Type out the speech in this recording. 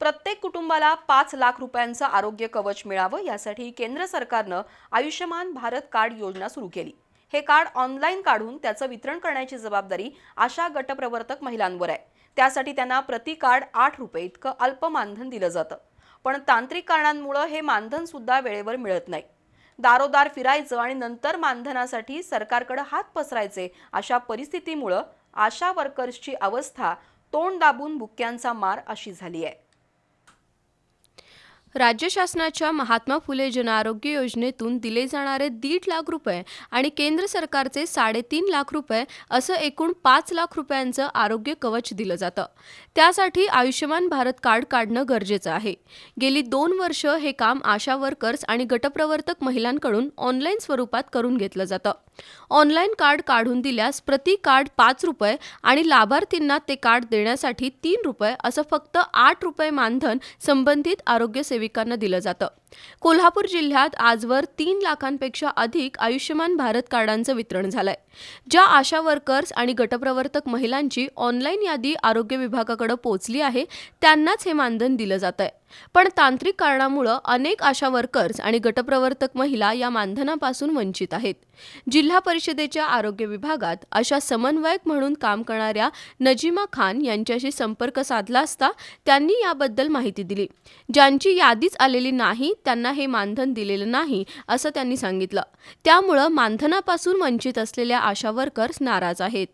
प्रत्येक कुटुंबाला पाच लाख रुपयांचं आरोग्य कवच मिळावं यासाठी केंद्र सरकारनं आयुष्यमान भारत कार्ड योजना सुरू केली. हे कार्ड ऑनलाईन काढून त्याचं वितरण करण्याची जबाबदारी आशा गटप्रवर्तक महिलांवर आहे. त्यासाठी त्यांना प्रति कार्ड आठ रुपये इतकं अल्प मानधन दिलं जातं. पण तांत्रिक कारणांमुळं हे मानधन सुद्धा वेळेवर मिळत नाही. दारोदार फिरायचं आणि नंतर मानधनासाठी सरकारकडे हात पसरायचे अशा परिस्थितीमुळं आशा वर्कर्सची अवस्था तोंड दाबून बुक्क्यांचा मार अशी झाली आहे. राज्य शासनाच्या महात्मा फुले जनआरोग्य योजनेतून दिले जाणारे दीड लाख रुपये आणि केंद्र सरकारचे साडेतीन लाख रुपये असं एकूण पाच लाख रुपयांचं आरोग्य कवच दिलं जातं. त्यासाठी आयुष्यमान भारत कार्ड काढणं गरजेचं आहे. गेली दोन वर्ष हे काम आशा वर्कर्स आणि गटप्रवर्तक महिलांकडून ऑनलाईन स्वरूपात करून घेतलं जातं. ऑनलाईन कार्ड काढून दिल्यास प्रति कार्ड पाच रुपये आणि लाभार्थींना ते कार्ड देण्यासाठी तीन रुपये असं फक्त आठ रुपये मानधन संबंधित आरोग्य नागरिकांना दिलं जातं. कोल्हापूर जिल्ह्यात आजवर तीन लाखांपेक्षा अधिक आयुष्यमान भारत कार्डांचं वितरण झालंय. ज्या आशा वर्कर्स आणि गटप्रवर्तक महिलांची ऑनलाईन यादी आरोग्य विभागाकडे पोहोचली आहे त्यांनाच हे मानधन दिलं जात आहे पण तांत्रिक कारणामुळं अनेक आशा वर्कर्स आणि गटप्रवर्तक महिला या मानधनापासून वंचित आहेत. जिल्हा परिषदेच्या आरोग्य विभागात अशा समन्वयक म्हणून काम करणाऱ्या नजीमा खान यांच्याशी संपर्क साधला असता त्यांनी याबद्दल माहिती दिली. ज्यांची यादीच आलेली नाही त्यांना हे मानधन दिलेलं नाही असं त्यांनी सांगितलं. त्यामुळं मानधनापासून वंचित असलेल्या आशा वर्कर्स नाराज आहेत.